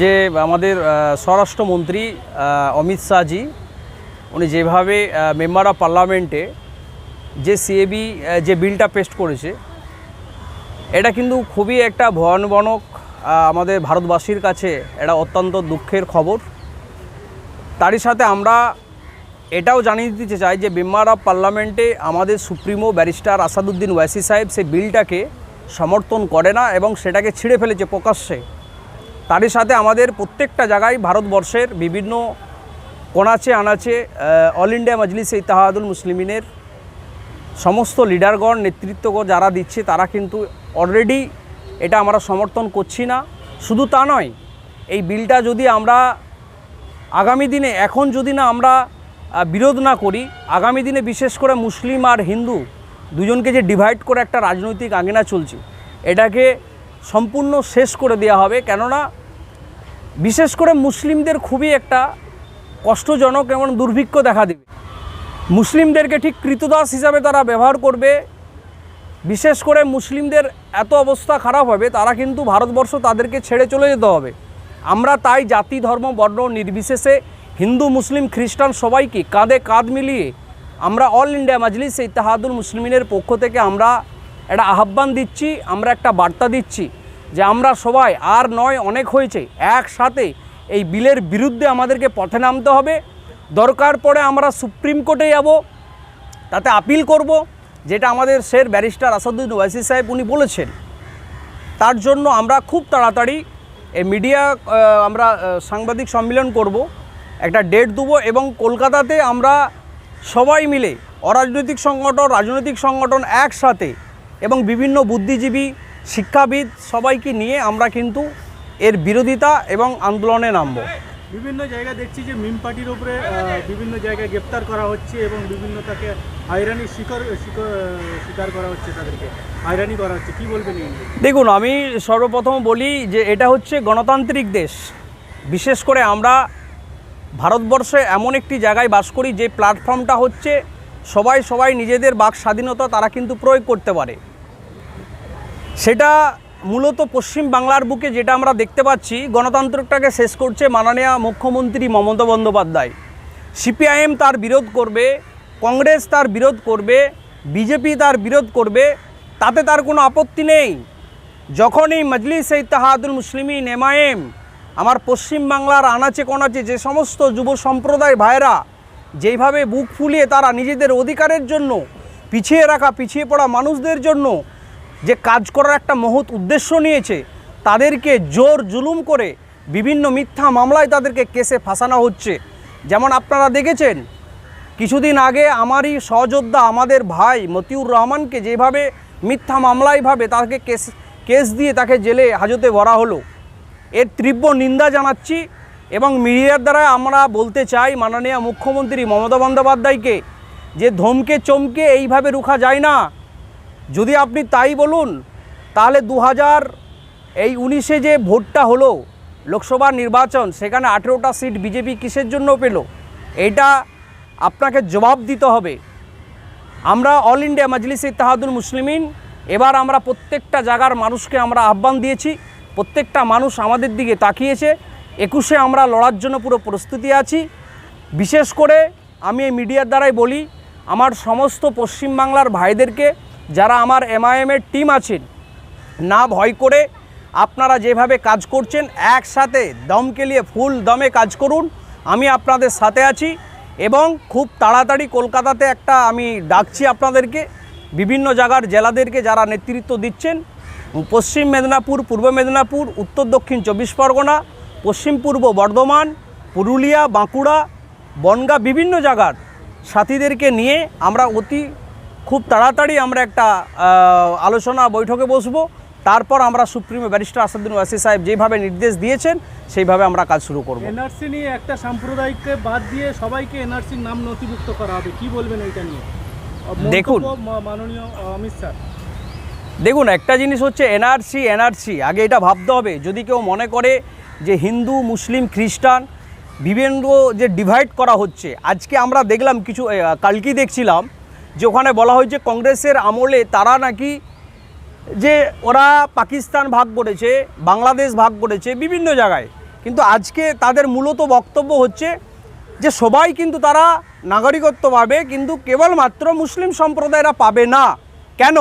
যে আমাদের স্বরাষ্ট্রমন্ত্রী অমিত শাহজি, উনি যেভাবে মেম্বার অফ পার্লামেন্টে যে সিএবি যে বিলটা পেস্ট করেছে, এটা কিন্তু খুবই একটা ভয়ানবনক আমাদের ভারতবাসীর কাছে এটা অত্যন্ত দুঃখের খবর। তারই সাথে আমরা এটাও জানিয়ে দিতে চাই যে মেম্বার অফ পার্লামেন্টে আমাদের সুপ্রিমো ব্যারিস্টার আসাদুদ্দিন ওয়াসি সাহেব সে বিলটাকে সমর্থন করে না এবং সেটাকে ছিঁড়ে ফেলেছে প্রকাশ্যে। তারই সাথে আমাদের প্রত্যেকটা জায়গায় ভারতবর্ষের বিভিন্ন কোনাচে আনাচে অল ইন্ডিয়া মজলিসে ইতাহাদুল মুসলিমিনের সমস্ত লিডারগণ নেতৃত্বগণ যারা দিচ্ছে, তারা কিন্তু অলরেডি এটা আমরা সমর্থন করছি না। শুধু তা নয়, এই বিলটা যদি আমরা আগামী দিনে, এখন যদি না আমরা বিরোধ না করি, আগামী দিনে বিশেষ করে মুসলিম আর হিন্দু দুজনকে যে ডিভাইড করে একটা রাজনৈতিক আঙিনা চলছে, এটাকে সম্পূর্ণ শেষ করে দেওয়া হবে। কেননা বিশেষ করে মুসলিমদের খুবই একটা কষ্টজনক এবং দুর্ভিক্ষ দেখা দেবে। মুসলিমদেরকে ঠিক কৃতদাস হিসাবে তারা ব্যবহার করবে। বিশেষ করে মুসলিমদের এত অবস্থা খারাপ হবে, তারা কিন্তু ভারতবর্ষ তাদেরকে ছেড়ে চলে যেতে হবে। আমরা তাই জাতি, ধর্ম, বর্ণ নির্বিশেষে হিন্দু, মুসলিম, খ্রিস্টান সবাইকে কাঁধে কাঁধ মিলিয়ে আমরা অল ইন্ডিয়া মাজলিস ইতাহাদুল মুসলিমিনের পক্ষ থেকে আমরা একটা আহ্বান দিচ্ছি, আমরা একটা বার্তা দিচ্ছি। যে আমরা সবাই আর নয়, অনেক হয়েছে। একসাথে এই বিলের বিরুদ্ধে আমাদেরকে পথে নামতে হবে। দরকার পড়ে আমরা সুপ্রিম কোর্টে যাব, তাতে আপিল করব, যেটা আমাদের শের ব্যারিস্টার আসাদুদ্দিন ওয়াইসি সাহেব উনি বলেছেন। তার জন্য আমরা খুব তাড়াতাড়ি এই মিডিয়া আমরা সাংবাদিক সম্মেলন করব। একটা ডেট দেবো এবং কলকাতাতে আমরা সবাই মিলে অরাজনৈতিক সংগঠন, রাজনৈতিক সংগঠন একসাথে এবং বিভিন্ন বুদ্ধিজীবী শিক্ষাবিদ সবাইকে নিয়ে আমরা কিন্তু এর বিরোধিতা এবং আন্দোলনে নামবো। বিভিন্ন জায়গায় দেখছি যে মিম পার্টির উপরে বিভিন্ন জায়গায় গ্রেপ্তার করা হচ্ছে এবং বিভিন্ন তাকে হয়রানি শিকার শিকার করা হচ্ছে তাদেরকে। হয়রানি করা হচ্ছে। কি বলবেন? দেখুন আমি সর্বপ্রথম বলি যে এটা হচ্ছে গণতান্ত্রিক দেশ। বিশেষ করে আমরা ভারতবর্ষে এমন একটি জায়গায় বাস করি যে প্ল্যাটফর্মটা হচ্ছে সবাই সবাই নিজেদের বাক স্বাধীনতা তারা কিন্তু প্রয়োগ করতে পারে। সেটা মূলত পশ্চিম বাংলার বুকে যেটা আমরা দেখতে পাচ্ছি গণতন্ত্রটাকে শেষ করছে মাননীয় মুখ্যমন্ত্রী মমতা বন্দ্যোপাধ্যায়। সিপিআইএম তার বিরোধ করবে, কংগ্রেস তার বিরোধ করবে, বিজেপি তার বিরোধ করবে, তাতে তার কোনো আপত্তি নেই। যখনই মজলিস ইত্তেহাদুল মুসলিমিন এমআইএম আমার পশ্চিম বাংলার আনাচে কোনাচে যে সমস্ত যুব সম্প্রদায় ভাইরা যেইভাবে বুক ফুলিয়ে তারা নিজেদের অধিকারের জন্য, পিছিয়ে রাখা, পিছিয়ে পড়া মানুষদের জন্য যে কাজ করার একটা মহৎ উদ্দেশ্য নিয়েছে, তাদেরকে জোর জুলুম করে বিভিন্ন মিথ্যা মামলায় তাদেরকে কেসে ফাঁসানো হচ্ছে। যেমন আপনারা দেখেছেন, কিছুদিন আগে আমারই সহযোদ্ধা আমাদের ভাই মতিউর রহমানকে যেভাবে মিথ্যা মামলায়ভাবে তাকে কেস কেস দিয়ে তাকে জেলে হাজতে ভরা হলো। এর তীব্র নিন্দা জানাচ্ছি এবং মিডিয়ার দ্বারা আমরা বলতে চাই মাননীয় মুখ্যমন্ত্রী মমতা বন্দ্যোপাধ্যায়কে যে ধমকে চমকে এইভাবে রুখা যায় না। যদি আপনি তাই বলুন, তাহলে দু হাজার এই উনিশে যে ভোটটা হলো লোকসভা নির্বাচন, সেখানে আঠেরোটা সিট বিজেপি কিসের জন্য পেল? এটা আপনাকে জবাব দিতে হবে। আমরা অল ইন্ডিয়া মজলিস ইত্তেহাদুল মুসলিমিন, এবার আমরা প্রত্যেকটা জায়গার মানুষকে আমরা আহ্বান দিয়েছি, প্রত্যেকটা মানুষ আমাদের দিকে তাকিয়েছে। একুশে আমরা লড়ার জন্য পুরো প্রস্তুতি আছি। বিশেষ করে আমি এই মিডিয়ার দ্বারাই বলি, আমার সমস্ত পশ্চিমবাংলার ভাইদেরকে যারা আমার এমআইএমের টিম আছেন, না ভয় করে আপনারা যেভাবে কাজ করছেন, একসাথে দম কেলিয়ে ফুল দমে কাজ করুন। আমি আপনাদের সাথে আছি এবং খুব তাড়াতাড়ি কলকাতাতে একটা আমি ডাকছি আপনাদেরকে। বিভিন্ন জায়গার জেলাদেরকে যারা নেতৃত্ব দিচ্ছেন, পশ্চিম মেদিনীপুর, পূর্ব মেদিনীপুর, উত্তর দক্ষিণ চব্বিশ পরগনা, পশ্চিম পূর্ব বর্ধমান, পুরুলিয়া, বাঁকুড়া, বনগা বিভিন্ন জায়গার সাথীদেরকে নিয়ে আমরা অতি খুব তাড়াতাড়ি আমরা একটা আলোচনা বৈঠকে বসবো। তারপর আমরা সুপ্রিমো ব্যারিস্টার আসাদুদ্দিন ওয়াসি সাহেব যেভাবে নির্দেশ দিয়েছেন সেইভাবে আমরা কাজ শুরু করব। এনআরসি নিয়ে একটা সাম্প্রদায়িককে বাদ দিয়ে সবাইকে এনআরসির নাম নথিভুক্ত করা হবে। কি বলবেন এইটা নিয়ে? দেখুন। মাননীয় অমিত শাহ দেখুন একটা জিনিস হচ্ছে এনআরসি এনআরসি। আগে এটা ভাবতে হবে যদি কেউ মনে করে যে হিন্দু মুসলিম খ্রিস্টান বিভিন্ন যে ডিভাইড করা হচ্ছে আজকে আমরা দেখলাম কিছু কালকেই দেখছিলাম যে ওখানে বলা হয়েছে কংগ্রেসের আমলে তারা নাকি যে ওরা পাকিস্তান ভাগ করেছে, বাংলাদেশ ভাগ করেছে বিভিন্ন জায়গায়। কিন্তু আজকে তাদের মূলত বক্তব্য হচ্ছে যে সবাই কিন্তু তারা নাগরিকত্ব পাবে কিন্তু কেবলমাত্র মুসলিম সম্প্রদায়রা পাবে না। কেন?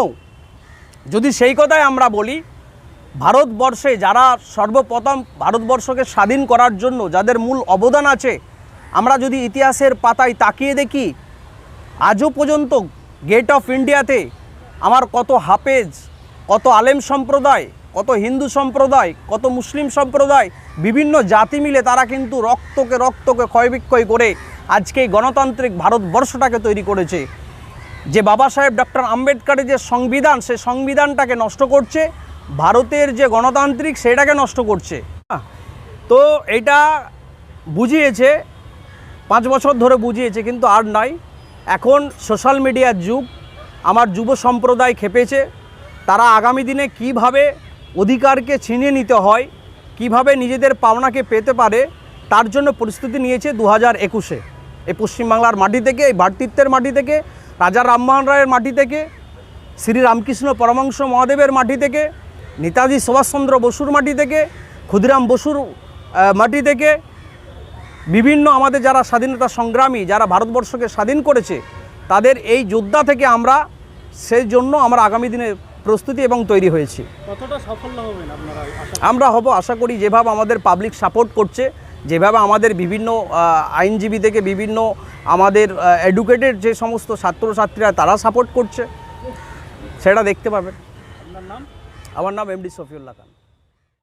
যদি সেই কথাই আমরা বলি, ভারতবর্ষে যারা সর্বপ্রথম ভারতবর্ষকে স্বাধীন করার জন্য যাদের মূল অবদান আছে, আমরা যদি ইতিহাসের পাতায় তাকিয়ে দেখি আজও পর্যন্ত গেট অফ ইন্ডিয়াতে আমার কত হাফেজ, কত আলেম সম্প্রদায়, কত হিন্দু সম্প্রদায়, কত মুসলিম সম্প্রদায়, বিভিন্ন জাতি মিলে তারা কিন্তু রক্তকে রক্তকে ক্ষয় বিক্ষয় করে আজকে গণতান্ত্রিক ভারতবর্ষটাকে তৈরি করেছে। যে বাবা সাহেব ডক্টর আম্বেদকরের যে সংবিধান, সে সংবিধানটাকে নষ্ট করছে, ভারতের যে গণতান্ত্রিক সেটাকে নষ্ট করছে। তো এটা বুঝিয়েছে, পাঁচ বছর ধরে বুঝিয়েছে, কিন্তু আর নাই। এখন সোশ্যাল মিডিয়ার যুগ, আমার যুব সম্প্রদায় খেপেছে, তারা আগামী দিনে কীভাবে অধিকারকে ছিনিয়ে নিতে হয়, কীভাবে নিজেদের পাওনাকে পেতে পারে, তার জন্য প্রস্তুতি নিয়েছে দু হাজার একুশে। এই পশ্চিমবাংলার মাটি থেকে, এই ভাতৃত্বের মাটি থেকে, রাজা রামমোহন রায়ের মাটি থেকে, শ্রী রামকৃষ্ণ পরমাংশ মহাদেবের মাটি থেকে, নেতাজি সুভাষচন্দ্র বসুর মাটি থেকে, ক্ষুদিরাম বসুর মাটি থেকে বিভিন্ন আমাদের যারা স্বাধীনতা সংগ্রামী যারা ভারতবর্ষকে স্বাধীন করেছে তাদের এই যোদ্ধা থেকে আমরা সেই জন্য আমরা আগামী দিনে প্রস্তুতি এবং তৈরি হয়েছি। আমরা হব আশা করি যেভাবে আমাদের পাবলিক সাপোর্ট করছে যেভাবে আমাদের বিভিন্ন আইনজীবী থেকে বিভিন্ন আমাদের এডুকেটেড যে সমস্ত ছাত্রছাত্রীরা তারা সাপোর্ট করছে। সেটা দেখতে পাবেন। আমার নাম এমডি সফিউল্লাহ খান।